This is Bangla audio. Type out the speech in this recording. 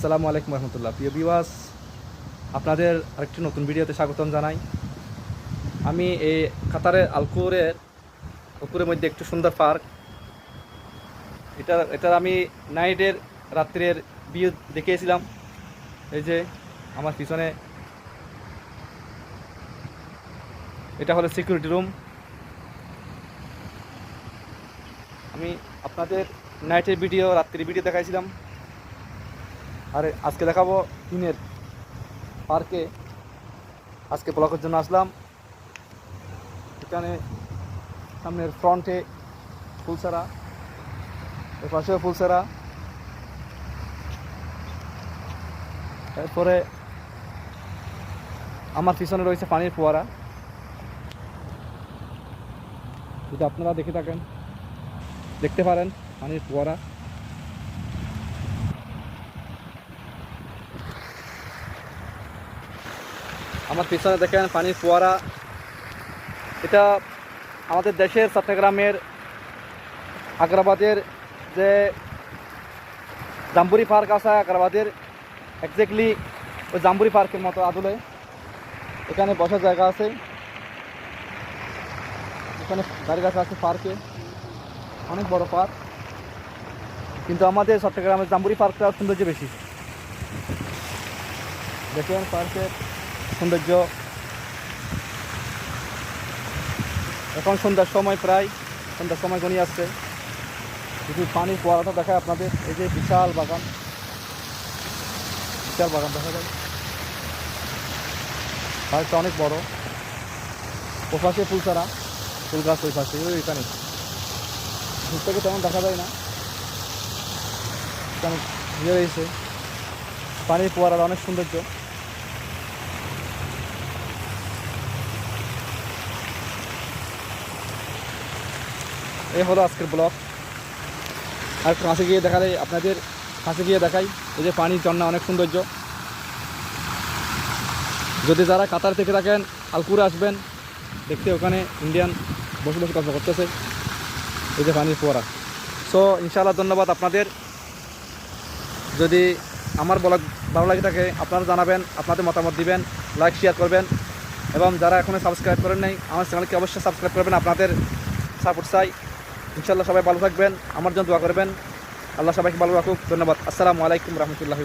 আসসালামু আলাইকুম রহমতুল্লাহ। প্রিয় বিওয়াস আপনাদের আরেকটি নতুন ভিডিওতে স্বাগতম জানাই। আমি এই কাতারের আলকুরের পুকুরের মধ্যে একটি সুন্দর পার্ক। এটা, এটার আমি নাইটের, রাত্রের ভিউ দেখিয়েছিলাম। এই যে আমার পিছনে এটা হলো সিকিউরিটি রুম আমি আপনাদের নাইটের ভিডিও, রাত্রির ভিডিও দেখাইছিলাম। আর, আজকে দেখাবো দিনের পার্কে। আজকে ব্লকের জন্য আসলাম। এখানে সামনের ফ্রন্টে ফুলসারা এর পাশেও ফুলসারা এরপরে আমার পিছনে রয়েছে পানির ফোয়ারা। যদি আপনারা দেখে থাকেন, দেখতে পারেন পানির ফোয়ারা। আমার পিছনে দেখেন পানির ফোয়ারা। এটা আমাদের দেশের চট্টগ্রামের আগ্রাবাদের যে জাম্বুরি পার্ক আছে, আগ্রাবাদের এক্স্যাক্টলি ওই জাম্বুরি পার্কের মতো আদলে। এখানে বসার জায়গা আছে। এখানে গাড়ি রাখা আছে পার্কে অনেক বড় পার্ক কিন্তু আমাদের চট্টগ্রামের জাম্বুরি পার্কটা সৌন্দর্য বেশি। দেখেন পার্কের সৌন্দর্য। এখন সন্ধ্যার সময় প্রায়, সন্ধ্যার সময় গনিয়ে আসছে। যদি পানির ফোয়ারাটা দেখায় আপনাদের, এই যে বিশাল বাগান। বিশাল বাগান দেখা যায়। পার্কটা অনেক বড়। ও পাশে ফুল গাছ ওই পাশে, ওই এখানে। দূর থেকে তেমন দেখা যায় না। এখানে ইয়ে রয়েছে পানির ফোয়ারার অনেক সৌন্দর্য। এই হলো আজকের ব্লগ। আর কাছে গিয়ে দেখালে আপনাদের কাছে গিয়ে দেখাই, এই যে পানির ঝর্ণা অনেক সৌন্দর্য। যদি যারা কাতার থেকে থাকেন, আলকুরে আসবেন, দেখতে ওখানে ইন্ডিয়ান বসে বসে গল্প করতেছে, এই যে পানির ফোয়ারা। সো ইনশাআল্লাহ ধন্যবাদ আপনাদের। যদি আমার ব্লগ ভালো লাগে থাকে, আপনারা জানাবেন, আপনাদের মতামত দিবেন লাইক শেয়ার করবেন, এবং যারা এখনও সাবস্ক্রাইব করেন নাই, আমার চ্যানেলকে অবশ্যই সাবস্ক্রাইব করবেন। আপনাদের সাপোর্ট চাই। ইনশাল্লাহ সবাই ভালো থাকবেন, আমার জন্য দোয়া করবেন। আল্লাহ সবাইকে ভালো রাখুক। ধন্যবাদ। আসসালামু আলাইকুম রহমতুল্লাহি